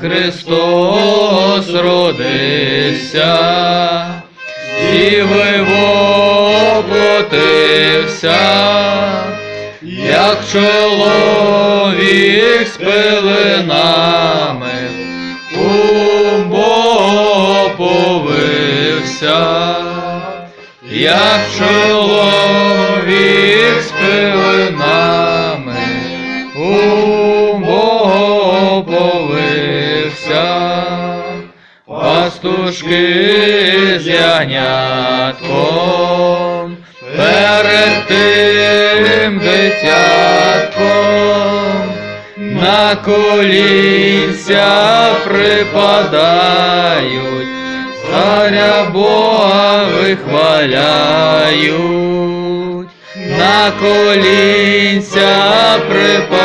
Христос родився, Діви воплотився, як чоловік з пилинами, у повився, як чоловік пастушки з ягнятком, перед тим дитятком, на колінця припадають, царя Бога вихваляють, на колінця припадають,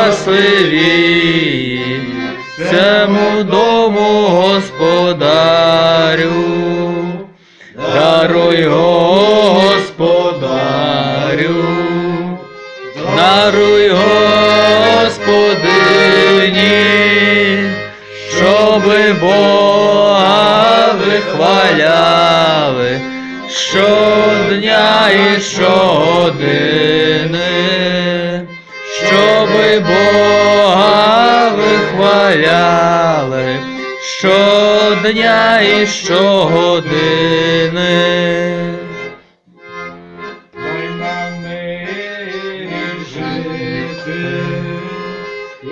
щасливі, цьому дому господарю, даруй господарю, даруй господині, щоби Бога вихваляли щодня і щоби Бога вихваляли щодня і щогодини. Дай нам жити, і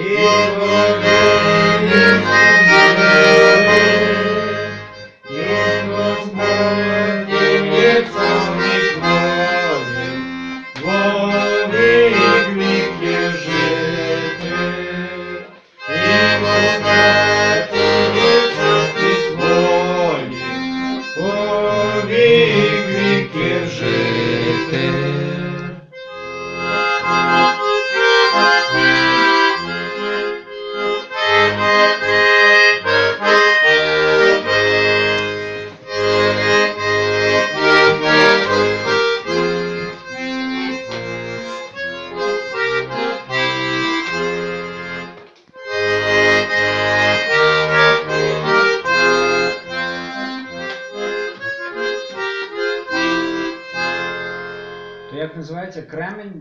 вовік віків жити. Як називається кремень?